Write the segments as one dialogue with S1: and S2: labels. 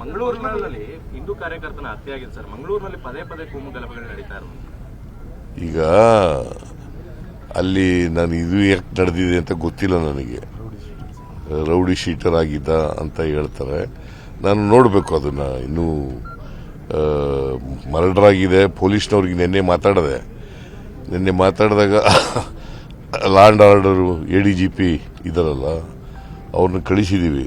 S1: ಮಂಗಳೂರಿನಲ್ಲಿ ಹಿಂದೂ ಕಾರ್ಯಕರ್ತನ ಹತ್ಯೆ ಆಗಿದೆ ಸರ್. ಮಂಗಳೂರಿನಲ್ಲಿ ಪದೇ ಪದೇ ಗಲಭೆಗಳು ನಡೀತಾ
S2: ಈಗ ಅಲ್ಲಿ ನಾನು ಇದು ಯಾಕೆ ನಡೆದಿದೆ ಅಂತ ಗೊತ್ತಿಲ್ಲ ನನಗೆ. ರೌಡಿ ಶೀಟರ್ ಆಗಿದ್ದ ಅಂತ ಹೇಳ್ತಾರೆ. ನಾನು ನೋಡಬೇಕು ಅದನ್ನ. ಇನ್ನೂ ಮರ್ಡರ್ ಆಗಿದೆ ಪೊಲೀಸ್ನವ್ರಿಗೆ ನಿನ್ನೆ ಮಾತಾಡಿದೆ. ನಿನ್ನೆ ಮಾತಾಡಿದಾಗ land order, A D G P ಇದಾರಲ್ಲ, ಅವ್ರನ್ನ ಕಳಿಸಿದೀವಿ.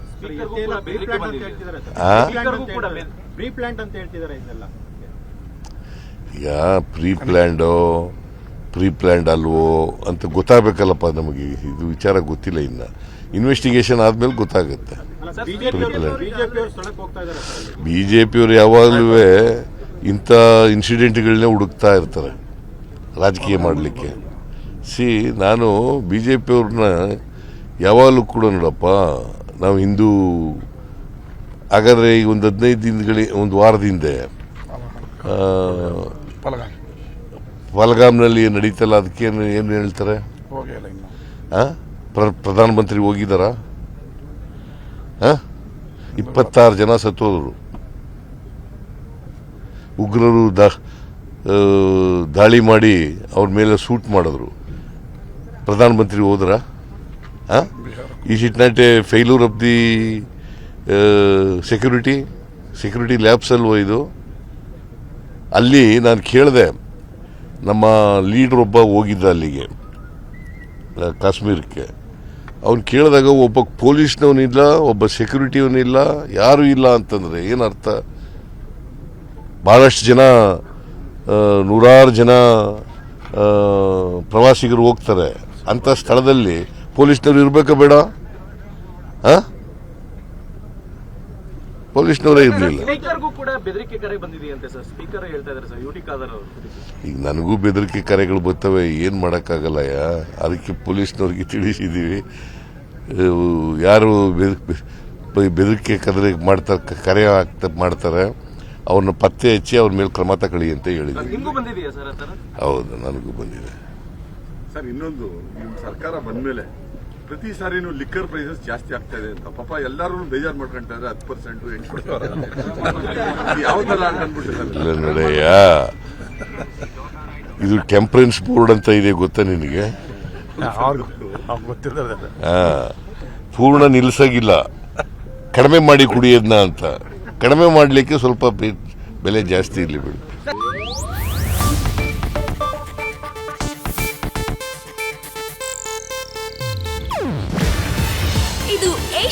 S2: ಈಗ ಪ್ರೀ ಪ್ಲ್ಯಾಂಡೋ ಪ್ರೀ ಪ್ಲ್ಯಾಂಡ್ ಅಲ್ವೋ ಅಂತ ಗೊತ್ತಾಗಬೇಕಲ್ಲಪ್ಪ ನಮಗೆ. ಇದು ವಿಚಾರ ಗೊತ್ತಿಲ್ಲ ಇನ್ನ. ಇನ್ವೆಸ್ಟಿಗೇಷನ್ ಆದ್ಮೇಲೆ ಗೊತ್ತಾಗುತ್ತೆ.
S3: ಅಲ್ಲ ಬಿಜೆಪಿ
S2: Pre-planned.
S3: ಬಿಜೆಪಿ ಅವರು ಸ್ಥಳಕ್ಕೆ ಹೋಗ್ತಾ ಇದ್ದಾರೆ ಸರ್ ಅಲ್ಲಿ.
S2: ಬಿಜೆಪಿಯವರು ಯಾವಾಗಲೂ ಇಂಥ ಇನ್ಸಿಡೆಂಟ್ಗಳನ್ನೇ ಹುಡುಕ್ತಾ ಇರ್ತಾರೆ ರಾಜಕೀಯ ಮಾಡಲಿಕ್ಕೆ. ಸಿ ನಾನು ಬಿ ಜೆ ಪಿಯವ್ರನ್ನ ಯಾವಾಗಲೂ ಕೂಡ ನೋಡಪ್ಪ ನಾವು ಹಿಂದೂ ಹಾಗಾದರೆ ಈಗ ಒಂದು ಹದಿನೈದು ದಿನಗಳಿ ಒಂದು ವಾರದ ಹಿಂದೆ ಆ, ಪಹಲ್ಗಾಮ್ನಲ್ಲಿ ನಡೀತಲ್ಲ ಅದಕ್ಕೆ ಏನು ಏನು ಹೇಳ್ತಾರೆ? ಪ್ರಧಾನಮಂತ್ರಿ ಹೋಗಿದ್ದಾರಾ ಹಾಂ ಇಪ್ಪತ್ತಾರು ಜನ ಸತ್ತೋದರು. ಉಗ್ರರು ದಾ- ದಾಳಿ ಮಾಡಿ ಅವ್ರ ಮೇಲೆ ಸೂಟ್ ಮಾಡಿದ್ರು. ಪ್ರಧಾನಮಂತ್ರಿ ಹೋದ್ರ? Is it not a failure of the security security lapse ಅಲ್ವೋ ಇದು? ಅಲ್ಲಿ ನಾನು ಕೇಳಿದೆ, ನಮ್ಮ ಲೀಡರ್ ಒಬ್ಬ ಹೋಗಿದ್ದ ಅಲ್ಲಿಗೆ ಕಾಶ್ಮೀರಕ್ಕೆ. ಅವ್ನು ಕೇಳಿದಾಗ ಒಬ್ಬ ಪೊಲೀಸ್ನವನಿಲ್ಲ, ಒಬ್ಬ ಸೆಕ್ಯೂರಿಟಿಯವನಿಲ್ಲ ಯಾರೂ ಇಲ್ಲ ಅಂತಂದ್ರೆ ಏನರ್ಥ? ಭಾಳಷ್ಟು ಜನ ನೂರಾರು ಜನ ಪ್ರವಾಸಿಗರು ಹೋಗ್ತಾರೆ. ಅಂಥ ಸ್ಥಳದಲ್ಲಿ ಪೊಲೀಸ್ನವ್ರು ಇರ್ಬೇಕಾ ಬೇಡ? ಆ? ಪೊಲೀಸ್ನವರೇ ಇರಲಿಲ್ಲ. ಈಗ ನನಗೂ ಬೆದರಿಕೆ ಕರೆಗಳು ಬರ್ತವೆ ಏನು ಮಾಡೋಕ್ಕಾಗಲ್ಲ ಅದಕ್ಕೆ ಪೊಲೀಸ್ನವ್ರಿಗೆ ತಿಳಿಸಿದ್ದೀವಿ ಇವು ಯಾರು ಬೆದರಿಕೆ ಕರೆ ಮಾಡ್ತಾರೆ ಕರೆ ಆಗ್ತಾ ಮಾಡ್ತಾರೆ ಅವ್ರನ್ನ ಪತ್ತೆ ಹಚ್ಚಿ ಅವ್ರ ಮೇಲೆ ಕ್ರಮ ತಗೊಳ್ಳಿ ಅಂತ ಹೇಳಿದ್ವಿ. ಹೌದು ನನಗೂ ಬಂದಿದೆ.
S4: ಸರ್ ಇನ್ನೊಂದು ನಿಮ್ಮ ಸರ್ಕಾರ ಬಂದ್ಮೇಲೆ ಪ್ರತಿ ಸಾರಿನೂ ಲಿಕ್ಕರ್ ಪ್ರೈಸಸ್ ಜಾಸ್ತಿ ಆಗ್ತಾ ಇದೆ ಅಂತ. ಪಾಪ ಎಲ್ಲರೂ ಬೇಜಾರು ಮಾಡ್ಕೊಂತಾರೆ ಇದ್ದಾರೆ ಹತ್ತು ಪರ್ಸೆಂಟ್ ಎಂಟು ಯಾವ ತರ ಅಂತ
S2: ಇದು ಟೆಂಪರೆನ್ಸ್ ಬೋರ್ಡ್ ಅಂತ ಇದೆ ಗೊತ್ತಾ ನಿನಗೆ? ಪೂರ್ಣ ನಿಲ್ಸಾಗಿಲ್ಲ. ಕಡಿಮೆ ಮಾಡಿ ಕುಡಿಯೋದನ್ನ ಅಂತ. ಕಡಿಮೆ ಮಾಡಲಿಕ್ಕೆ ಸ್ವಲ್ಪ ಬೆ- ಬೆಲೆ ಜಾಸ್ತಿ ಇರಲಿ ಬಿಡು.